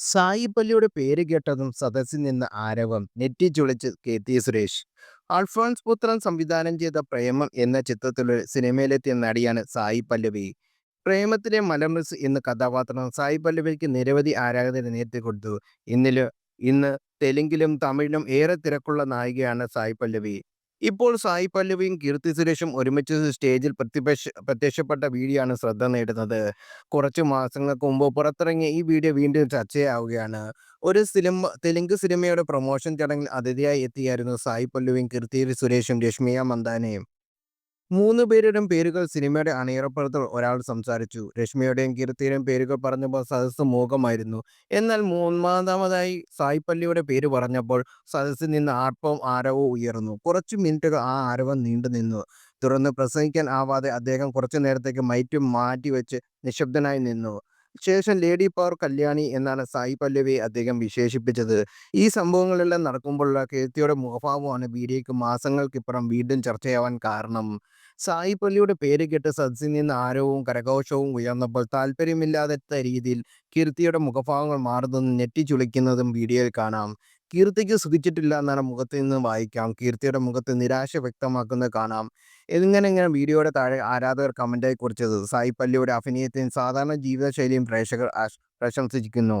സായി പല്ലിയുടെ പേര് കേട്ടതും സദസ്സിൽ നിന്ന് ആരവം നെറ്റിച്ചുളിച്ച് കെ.ടി. സുരേഷ്. അൽഫോൺസ് പുത്രൻ സംവിധാനം ചെയ്ത പ്രേമം എന്ന ചിത്രത്തിലൊരു സിനിമയിലെത്തിയ നടിയാണ് സായി പല്ലവി. പ്രേമത്തിലെ മലമൃസ് എന്ന കഥാപാത്രം സായി പല്ലവിക്ക് നിരവധി ആരാധകരെ കൊടുത്തു ഇന്നിൽ ഇന്ന് തെലുങ്കിലും തമിഴിലും ഏറെ തിരക്കുള്ള നായികയാണ് സായി പല്ലവി. ഇപ്പോൾ സായി പല്ലവിയും കീർത്തി സുരേഷും ഒരുമിച്ച് സ്റ്റേജിൽ പ്രത്യക്ഷ പ്രത്യക്ഷപ്പെട്ട ആണ് ശ്രദ്ധ നേടുന്നത്. കുറച്ച് മാസങ്ങൾക്ക് മുമ്പ് പുറത്തിറങ്ങിയ ഈ വീഡിയോ വീണ്ടും ചർച്ചയാവുകയാണ്. ഒരു സിനിമ തെലുങ്ക് സിനിമയുടെ പ്രൊമോഷൻ ചടങ്ങിൽ അതിഥിയായി എത്തിയായിരുന്നു സായി പല്ലവിയും കീർത്തി സുരേഷും രശ്മിയ മന്ദാനയും. മൂന്ന് പേരുടെയും പേരുകൾ സിനിമയുടെ അണിയറപ്പുറത്ത് ഒരാൾ സംസാരിച്ചു. രശ്മിയുടെയും കീർത്തിയുടെയും പേരുകൾ പറഞ്ഞപ്പോൾ സദസ്സ് മൂകമായിരുന്നു. എന്നാൽ മൂന്നാമതായി സായി പേര് പറഞ്ഞപ്പോൾ സദസ്സിൽ നിന്ന് ആർപ്പവും ആരവവും ഉയർന്നു. കുറച്ചു മിനിറ്റുകൾ ആ ആരവം നീണ്ടു നിന്നു തുടർന്ന് പ്രസംഗിക്കാൻ ആവാതെ അദ്ദേഹം കുറച്ചു കുറച്ചുനേരത്തേക്ക് മൈക്ക് മാറ്റിവെച്ച് നിശബ്ദനായി നിന്നു. ശേഷം ലേഡി പവർ കല്യാണി എന്നാണ് സായി പല്ലവിയെ അദ്ദേഹം വിശേഷിപ്പിച്ചത്. ഈ സംഭവങ്ങളെല്ലാം നടക്കുമ്പോഴുള്ള കീർത്തിയുടെ മുഖഭാവമാണ് വീഡിയോയ്ക്ക് മാസങ്ങൾക്കിപ്പുറം വീണ്ടും ചർച്ചയാവാൻ കാരണം. സായി പല്ലിയുടെ പേര് കേട്ട് സദസ്സിൽ നിന്ന് ആരവും കരഘോഷവും ഉയർന്നപ്പോൾ താല്പര്യമില്ലാത്ത രീതിയിൽ കീർത്തിയുടെ മുഖഭാവങ്ങൾ മാറുന്നതും ഞെട്ടിച്ചുളിക്കുന്നതും വീഡിയോയിൽ കാണാം. കീർത്തിക്ക് സുഖിച്ചിട്ടില്ല എന്നാണ് മുഖത്ത് നിന്ന് വായിക്കാം. കീർത്തിയുടെ മുഖത്ത് നിരാശ വ്യക്തമാക്കുന്നത് കാണാം. ഇങ്ങനെയാണ് വീഡിയോയുടെ താഴെ ആരാധകർ കമന്റായി കുറിച്ചത്. സായി പല്ലിയുടെ അഭിനയത്തെയും സാധാരണ ജീവിതശൈലിയും പ്രേക്ഷകർ പ്രശംസിക്കുന്നു.